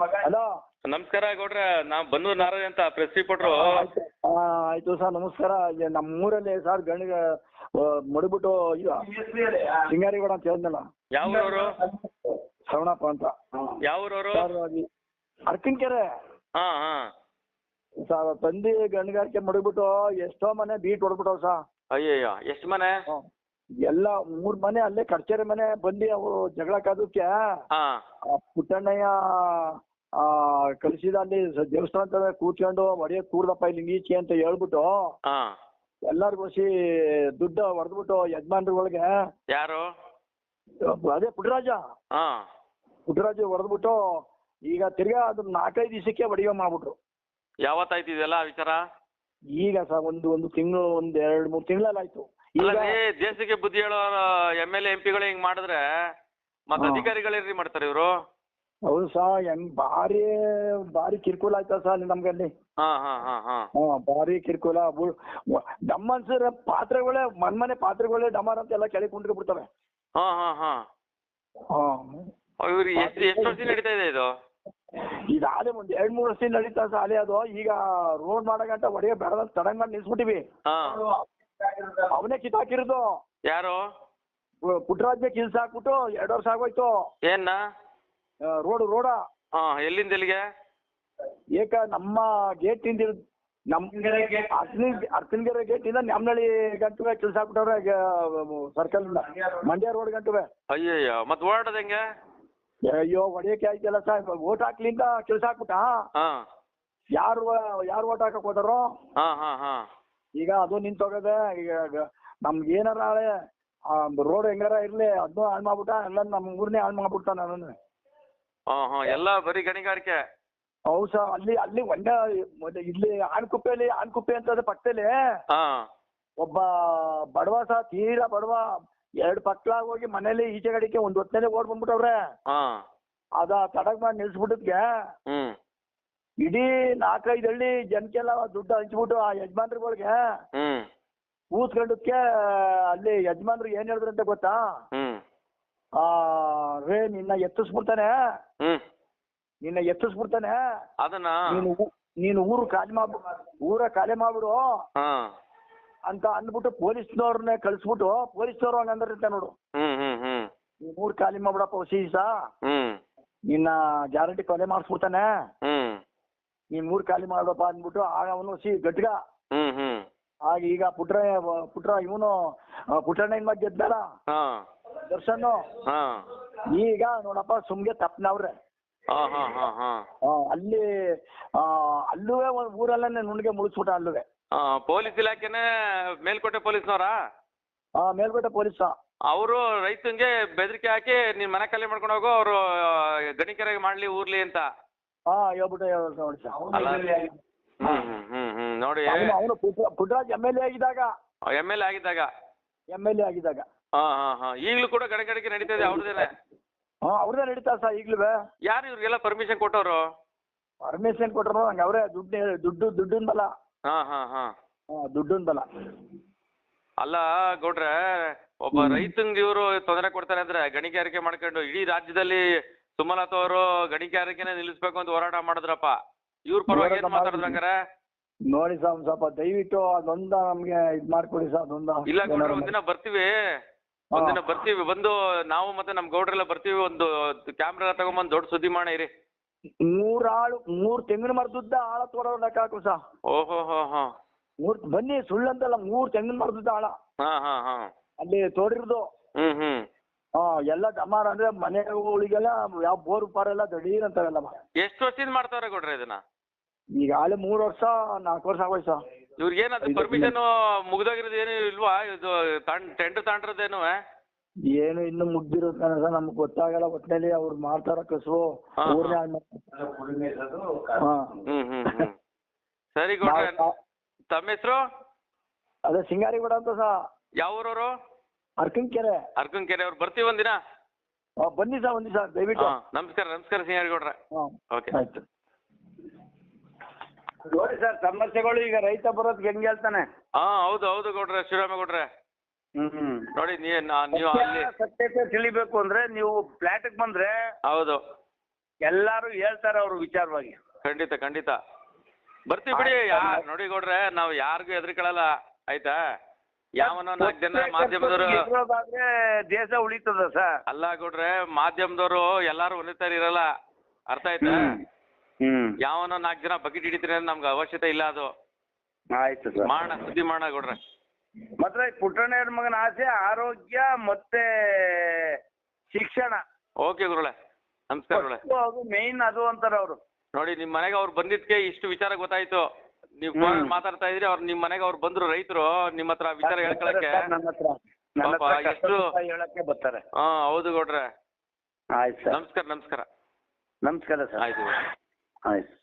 Hello. ನಮಸ್ಕಾರ ಗೌಡ್ರ ನಾವು ಬನ್ನೂರು ನಾರಾಯಣ ಅಂತ ಪ್ರೆಸ್ ರಿಪೋರ್ಟ್ರು ಆಯ್ತು. ಸರ್ ನಮಸ್ಕಾರ. ನಮ್ಮೂರಲ್ಲಿ ನಮ್ಮ ಊರಲ್ಲಿ ಸರ್ ಗಣಿಗ ಮಡಿಬಿಟ್ಟು ಸಿಂಗಾರಿಗೌಡ ಅಂತ ಹೇಳಿದ್ನಲ್ಲ. ಯಾವ ಊರವರು? ಶ್ರವಣಪ್ಪ ಅಂತ. ಯಾವ ಊರವರು? ಕೆರೆ ಅರ್ಕಿನ್ಕೆರೆ. ಹಾ ಹಾ. ಸರ್ ತಂದಿ ಗಣಿಗಾರಿಕೆ ಮಡಿಬಿಟ್ಟು ಎಷ್ಟೋ ಮನೆ ಬೀಟ್ ಹೊಡ್ಬಿಟ್ಟವ್ ಸರ್. ಅಯ್ಯಯ್ಯೋ ಎಷ್ಟು ಮನೆ? ಎಲ್ಲ ಮೂರ್ ಮನೆ ಅಲ್ಲೇ ಕಡ್ಚೇರಿ ಮನೆ ಬಂದಿ ಅವು ಜಗಳ ಕಾದಕ್ಕೆ ಪುಟ್ಟಣ್ಣಯ್ಯ ಆ ಕಳಿಸಿದ ಅಲ್ಲಿ ದೇವಸ್ಥಾನ ಕೂತ್ಕೊಂಡು ಒಡೆಯ ಕೂರ್ದಪ್ಪ ಇಲ್ಲಿ ನೀಚೆ ಅಂತ ಹೇಳ್ಬಿಟ್ಟು ಹಾ. ಎಲ್ಲಾರ್ಗು ಹೊಸಿ ದುಡ್ಡು ಹೊಡೆದ್ಬಿಟ್ಟು ಯಜಮಾನ್ರುಗಳಿಗೆ ಯಾರು? ಅದೇ ಪುಟ್ಟರಾಜ ಹಾ. ಪುಟ್ಟರಾಜ ಹೊಡೆದ್ಬಿಟ್ಟು ಈಗ ತಿರ್ಗಾ ಅದ್ರ ನಾಲ್ಕೈದು ದಿವಸಕ್ಕೆ ಒಡೆಯೋ ಮಾಡ್ಬಿಟ್ರು. ಯಾವತ್ತಾಯ್ತು ಇದೆಲ್ಲ ವಿಚಾರ? ಈಗ ಸರ್ ಒಂದು ಒಂದು ತಿಂಗಳು ಒಂದ್ ಎರಡ್ ಮೂರ್ ತಿಂಗಳಲ್ಲಿ ಆಯ್ತು. ಅಲ್ಲ ಈಗ ರೀ ದೇಶಕ್ಕೆ ಬುದ್ಧಿ ಹೇಳೋ ಎಂ ಎಲ್ ಎಂ ಪಿಗಳು ಹಿಂಗ್ ಮಾಡಿದ್ರೆ ಮತ್ತೆ ಹಾ. ಅಧಿಕಾರಿಗಳು ಮಾಡ್ತಾರೆ ಇವರು. ಹೌದು ಸಾ ಹೆಂಗ್ ಭಾರಿ ಭಾರಿ ಕಿರ್ಕುಲ ಆಯ್ತಾ ಸಾ ಅಲ್ಲಿ ನಮ್ಗಲ್ಲಿ. ಹಾ ಹಾ ಹಾ ಹಾ. ಹಾ ಭಾರಿ ಕಿರ್ಕುಲ ಡಮ್ಮನ್ಸರ್ ಪಾತ್ರೆಗಳೇ ಮನ್ ಮನೆ ಪಾತ್ರೆಗಳೇ ಡಮಾರ್ ಅಂತ ಎಲ್ಲ ಕೆಳಗೆ ಕುಂಟ್ರಿ ಬಿಡ್ತವೆ ಹಾ ಹಾ ಹಾ. ಹಾ. ಇವ್ರು ಎಷ್ಟು ಎಷ್ಟು ವರ್ಷ ನಡೀತಾ ಇದೆ ಇದು? ಇದಾದ್ರೆ ಒಂದ್ ಎರಡ್ ಮೂರು ವರ್ಷದಿಂದ ನಡೀತಾ ಸಾಲೆ ಅದು ಈಗ ರೋಡ್ ಮಾಡಗಂಟ ಒಡೆಯ ಬೆಳೆದ ತಡಂಗ್ ಮಾಡಿ ನಿಲ್ಸ್ಬಿಟ್ಟಿವಿ. ಹಾ. ಅವನೇ ಕಿತ್ತಾಕಿರೋದು. ಯಾರು? ಪು- ಪುಟ್ಟರಾಜ್ಯ ಕಿಲ್ಸ್ ಹಾಕ್ಬಿಟ್ಟು ಎರಡ್ ವರ್ಷ ಆಗೋಯ್ತು. ಏನ್ನ ರೋಡ್ ರೋಡ. ಹಾ ಎಲ್ಲಿಂದ ಎಲ್ಲಿಗೆ? ಏಕ ನಮ್ಮ ಗೇಟ್. ಇಂದ ನಮ್ಗೆ ಅರ್ಕನ್ ಅರ್ಕನ್ಗೆರೆ ಗೇಟ್ ಇಂದ ನಮ್ನಳ್ಳಿ ಗಂಟುವೆ ಕೆಲಸ ಹಾಕ್ಬಿಟ್ಟವ್ರೆ ಸರ್ಕಲ್ ಮಂಡ್ಯ ರೋಡ್. ಗಂಟುವೆ. ಅಯ್ಯಯ್ಯ ಮತ್ತೆ ಓಡಾಡೋದು ಹೆಂಗೆ? ಅಯ್ಯೋ ಹೊಡಿಯಕ್ಕೆ ಆಯ್ತಲ್ಲ ಸರ್. ಓಟ್ ಹಾಕ್ಲಿಂದ ಕೆಲಸ ಹಾಕ್ಬಿಟ್ಟ ಯಾರು ಯಾರು ಓಟ್ ಹಾಕಕ್ ಹೋದಾರೋ? ಹಾ ಹಾ ಹಾ. ಈಗ ಅದು ನಿಂತೋಗದೆ ಈಗ ನಮ್ಗೆ ಏನಾರ ಆಳೆ ರೋಡ್ ಹೆಂಗಾರ ಇರ್ಲಿ ಅದು ಹಾಳು ಮಾಡ್ಬಿಟ್ಟ ಎಲ್ಲ ನಮ್ ಊರ್ನೇ ಹಾಳು ಮಾಡ್ಬಿಡ್ತಾನೆ ನಾನು ಹಾ ಹಾ ಎಲ್ಲ ಬರೀ ಗಣಿಗಾರಿಕೆ? ಹೌದು ಸರ್ ಅಲ್ಲಿ ಅಲ್ಲಿ ಒಂದೇ ಮೊದ್ಲು ಇಲ್ಲಿ ಆನ್ಕುಪ್ಪೆಯಲ್ಲಿ ಆನ್ಕುಪ್ಪೆ ಅಂತಂದ್ರೆ ಪಕ್ಕದಲ್ಲಿ ಹಾ. ಒಬ್ಬ ಬಡವ ಸಹ ತೀರಾ ಬಡವ ಎರಡು ಪಕ್ಕಲಾಗ ಹೋಗಿ ಮನೇಲಿ ಈಚೆ ಗಡಿಕೆ ಒಂದ್ ಹೊತ್ತನೇ ಓಡ್ ಬಂದ್ಬಿಟ್ಟವ್ರೆ. ಹಾ. ಅದ ತಡಕ್ ಮಾಡಿ ನಿಲ್ಸ್ಬಿಟ್ಟಿದ್ಗೆ ಹ್ಮ್. ಇಡೀ ನಾಲ್ಕೈದು ಹಳ್ಳಿ ಜನಕ್ಕೆಲ್ಲ ದುಡ್ಡು ಹಂಚ್ಬಿಟ್ಟು ಆ ಯಜಮಾನ್ರುಗಳಿಗೆ ಹ್ಮ್. ಕೂತ್ಕೊಂಡಕ್ಕೆ ಅಲ್ಲಿ ಯಜಮಾನ್ರು ಏನ್ ಹೇಳಿದ್ರು ಅಂತ ಗೊತ್ತಾ? ಹ್ಮ್. ಆ ರೇ ನಿನ್ನ ಎತ್ತಿಸ್ಬಿಡ್ತಾನೆ. ನಿನ್ನ ಎತ್ತಿಸ್ಬಿಡ್ತಾನೆ. ಅದನ್ನ? ನೀನು ನೀನು ಊರು ಖಾಲಿ ಮಾಡ್ಬಿ ಊರ ಖಾಲಿ ಮಾಡ್ಬಿಡು. ಅಂತ ಅಂದ್ಬಿಟ್ಟು ಪೊಲೀಸ್ನವ್ರನ್ನೇ ಕಳಿಸ್ಬಿಟ್ಟು ಪೊಲೀಸ್ನವ್ರು ಹಂಗಂದ್ರಂತೆ ನೋಡು. ನೀನ್ ಊರ್ ಖಾಲಿ ಮಾಡ್ಬಿಡಪ್ಪ ಸೀಸ ನಿನ್ನ ಗ್ಯಾರಂಟಿ ಕೊಲೆ ಮಾಡಿಸ್ಬಿಡ್ತಾನೆ. ನೀನ್ ಊರ್ ಖಾಲಿ ಮಾಡಪ್ಪ ಅಂದ್ಬಿಟ್ಟು ಆಗ ಅವನು ಸಿ ಗಟ್ಗ. ಆಗ ಈಗ ಪುಟ್ರ ಪುಟ್ರ ಇವನು ಪುಟ್ರಣ್ಣ ಇನ್ ಹಾ. ದರ್ಶನ್ ಈಗ ನೋಡಪ್ಪ ಸುಮ್ಗೆ ತಪ್ಪನವ್ರೆ ಹಾ ಹಾ ಹಾ ಹಾ. ಅಲ್ಲಿ ಆ, ಅಲ್ಲುವೆ ಒಂದ್ ಊರಲ್ಲೇ ನುಣ್ಗೆ ಬಿಟ್ಟ ಅಲ್ಲೂ ಆ ಪೊಲೀಸ್ ಇಲಾಖೆನೇ ಮೇಲ್ಕೋಟೆ ಪೊಲೀಸ್ನವರಾ? ಆ ಮೇಲ್ಕೋಟೆ ಪೊಲೀಸ್. ಅವರು ರೈತಂಗೆ ಬೆದರಿಕೆ ಹಾಕಿ ನೀನ್ ಮನೆ ಖಾಲಿ ಮಾಡ್ಕೊಂಡು ಹೋಗೋ ಅವರು ಗಣಿಕರ ಮಾಡ್ಲಿ ಊರ್ಲಿ ಅಂತ. ಹಾ ಹೇಳ್ಬಿಟ್ಟು ಹೇಳ್ಬಿಟ್ಟು ನೋಡಿ ಸರ್. ಅಲ್ಲ ಹ್ಮ್ ಹ್ಮ್ ಹ್ಮ್ ಹ್ಮ್ ನೋಡಿ. ಅವನು ಪುಟ್ಟರಾಜ್ ಎಂ ಎಲ್ ಎ ಆಗಿದ್ದಾಗ. ಎಂ ಎಲ್ ಎ ಆಗಿದ್ದಾಗ. ಎಂ ಎಲ್ ಎ ಆಗಿದ್ದಾಗ. ಹಾ ಹಾ ಹಾ. ಈಗಲೂ ಕೂಡ ಗಣಿಗಾರಿಕೆ ನಡೀತಾ ಇದೆ ಅವ್ರದ್ದೇನೆ. ಹಾ ಅವ್ರದೇ ನಡೀತಾ ಸರ್ ಈಗ್ಲೂ. ಯಾರು ಇವ್ರಿಗೆಲ್ಲ ಪರ್ಮಿಷನ್ ಕೊಟ್ಟವ್ರು? ಪರ್ಮಿಷನ್ ಕೊಟ್ಟರು ನಂಗೆ ಅವರೇ ದುಡ್ಡು ದುಡ್ಡು ದುಡ್ಡಿನ ಬಲ. ಹಾ ಹಾ ಹಾ. ಹಾ ದುಡ್ಡಿನ ಬಲ. ಅಲ್ಲ ಗೌಡ್ರೆ ಒಬ್ಬ ರೈತಂಗೆ ಇವರು ತೊಂದರೆ ಕೊಡ್ತಾರೆ ಅಂದ್ರೆ ಗಣಿಗಾರಿಕೆ ಮಾಡ್ಕೊಂಡು ಇಡೀ ರಾಜ್ಯದಲ್ಲಿ ಸುಮಲತಾ ಅವರು ಗಣಿಗಾರಿಕೆನೆ ನಿಲ್ಲಿಸ್ಬೇಕು ಅಂತ ಹೋರಾಟ ಮಾಡಿದ್ರಪ್ಪ. ಇವ್ರ ಪರವಾಗಿ ಏನ್ ನೋಡಿ ಸರ್ ಒಂದ್ ಸ್ವಲ್ಪ ದಯವಿಟ್ಟು ಅದೊಂದ ನಮ್ಗೆ ಇದ್ ಮಾಡ್ಕೊಡಿ ಸರ್ ಅದೊಂದ. ಇಲ್ಲ ಗೌಡ್ರೆ ಒಂದಿನ ಬರ್ತೀವಿ. ಒಂದಿನ ಬರ್ತೀವಿ ಬಂದು ನಾವು ಮತ್ತೆ ನಮ್ ಗೌಡ್ರೆಲ್ಲ ಬರ್ತೀವಿ ಒಂದು ಕ್ಯಾಮ್ರಾ ತಗೊಂಬಂದು ದೊಡ್ಡ ಸುದ್ದಿ ಮಾಡ ಇರಿ. ಮೂರ್ ಆಳು ಮೂರ್ ತೆಂಗಿನ ಮರದುದ್ದ ಆಳ ತೋರೋ ಲೆಕ್ಕ ಹಾಕು ಓಹೋ ಹೋ ಹೋ. ಮೂರ್ ಬನ್ನಿ ಸುಳ್ಳಂತಲ್ಲ ಮೂರ್ ತೆಂಗಿನ ಮರದುದ್ದ ಆಳ. ಹಾ ಹಾ ಹಾ. ಅಲ್ಲಿ ತೋಡಿರೋದು. ಹ್ಮ್ ಹ್ಮ್. ಹಾ ಎಲ್ಲ ಡಮಾರ ಅಂದ್ರೆ ಮನೆಗಳಿಗೆಲ್ಲ ಯಾವ ಬೋರ್ ಪಾರ್ ಎಲ್ಲ ದಡೀರ್ ಅಂತಾರಲ್ಲ ಎಷ್ಟು ವರ್ಷದಿಂದ ಮಾಡ್ತಾವ್ರೆ ಗೌಡ್ರೆ ಇದನ್ನ? ಈಗ ಆಳು ಮೂರ್ ವರ್ಷ ನಾಲ್ಕು ವರ್ಷ ಆಗೋಯ್ತು ಸರ್ ಇವ್ರಿಗೆ ಏನಾದ್ರು ಇದು- ಪರ್ಮಿಷನ್ ಮುಗ್ದೋಗಿರೋದು ಏನು ಇಲ್ವಾ? ಇದು ಟೆಂಡರ್ ತಾಂಡ್ರದೇನು ಏನು ಇನ್ನು ಮುಗ್ದಿರೋದು ನನಗ ನಮ್ಗೆ ಗೊತ್ತಾಗಲ್ಲ ಒಟ್ಟಿನಲ್ಲಿ ಅವ್ರು ಮಾಡ್ತಾರ ಕಸು ಹಾ, ಊರ್ನೇ ಹಾ. ಹಾಳ್ ಹ್ಮ್ ಹ್ಮ್ ಹ್ಮ್. ಸರಿ ಗೌಡ್ರೆ ತಮ್ಮ ಹೆಸರು? ಅದೇ ಸಿಂಗಾರಿಗೂಡ ಅಂತ ಸಹ ಯಾವ ಊರವರು ಅರ್ಕಂಕೆರೆ ಅರ್ಕನ್ ಕೆರೆ ಅವ್ರು ಬರ್ತೀವಿ ಒಂದಿನ? ಬನ್ನಿ ಸರ್ ಒಂದಿನ ಸರ್ ದಯವಿಟ್ಟು ನಮಸ್ಕಾರ ನಮಸ್ಕಾರ ಸಿಂಗಾರಿ ಗೌಡ್ರೆ. ಹಾ ಓಕೆ ಆಯ್ತು. ನೋಡಿ ಸರ್ ಸಮಸ್ಯೆಗಳು ಈಗ ರೈತ ಬರೋದ್ ಹೆಂಗ್ ಹೇಳ್ತಾನೆ ಹಾ ಹೌದು ಹೌದು ಗೌಡ್ರೆ ಶ್ರೀರಾಮ ಗೌಡ್ರೆ. ಹ್ಮ್. ನೋಡಿ ನೀ ನಾ- ನೀವು ಅಲ್ಲಿ ಸತ್ಯತೆ ತಿಳಿಬೇಕು ಅಂದ್ರೆ ನೀವು ಫ್ಲಾಟ್ ಬಂದ್ರೆ ಹೌದು. ಎಲ್ಲಾರು ಹೇಳ್ತಾರೆ ಅವ್ರ ವಿಚಾರವಾಗಿ. ಖಂಡಿತ ಖಂಡಿತ. ಬರ್ತೀವಿ ಬಿಡಿ ಯಾ ನೋಡಿ ಗೌಡ್ರೆ ನಾವು ಯಾರಿಗೂ ಹೆದರ್ಕೊಳ್ಳಲ್ಲ ಆಯ್ತಾ? ಯಾವನೋ ನಾಲ್ಕು ಜನ ಮಾಧ್ಯಮದವರು ದೇಶ ಉಳಿತದ ಸರ್. ಅಲ್ಲ ಗೌಡ್ರೆ ಮಾಧ್ಯಮದವರು ಎಲ್ಲಾರು ಒಂದೇ ತರ ಇರಲ್ಲ. ಅರ್ಥ ಆಯ್ತಾ? ಹ್ಮ್. ಯಾವನೋ ನಾಲ್ಕು ಜನ ಬಕೆಟ್ ಹಿಡಿತೀರಿ ಅಂದ್ರೆ ನಮ್ಗೆ ಅವಶ್ಯಕತೆ ಇಲ್ಲ ಅದು. ಆಯ್ತು ಸರ್. ಮಾಡೋಣ ಸುದ್ದಿ ಮಾಡೋಣ ಗೌಡ್ರೆ. ಮಾತ್ರ ಪುಟ್ಟಣ್ಣ ಮಗನ ಆಸೆ ಆರೋಗ್ಯ ಮತ್ತೆ ಶಿಕ್ಷಣ. ಓಕೆ ಗುರುಳೆ ನಮಸ್ಕಾರ ಗುರುಳೆ ಅದು ಮೇನ್ ಅದು ಅಂತಾರ ಅವರು. ನೋಡಿ ನಿಮ್ ಮನೆಗೆ ಅವ್ರು ಬಂದಿದ್ಕೆ ಇಷ್ಟು ವಿಚಾರ ಗೊತ್ತಾಯ್ತು. ನೀವು ಫೋನ್ ಮಾತಾಡ್ತಾ ಇದ್ರಿ ಅವ್ರು ನಿಮ್ಮ ಮನೆಗೆ ಅವ್ರು ಬಂದ್ರು ರೈತರು ನಿಮ್ಮ ಹತ್ರ ವಿಚಾರ ಹೇಳ್ಕೊಳಕ್ಕೆ. ನನ್ನ ಹತ್ರ ನನ್ನ ಪಾಪ, ಹತ್ರ ಎಷ್ಟು- ಸುಖ ಹೇಳಕ್ಕೆ ಬರ್ತಾರೆ. ಹಾ ಹೌದು ಗೌಡ್ರೆ. ಆಯ್ತು ಸರ್. ನಮಸ್ಕಾರ ನಮಸ್ಕಾರ. ನಮಸ್ಕಾರ ಸರ್. ಆಯ್ತು ಗೌಡ್ರೆ. ಆಯ್ತು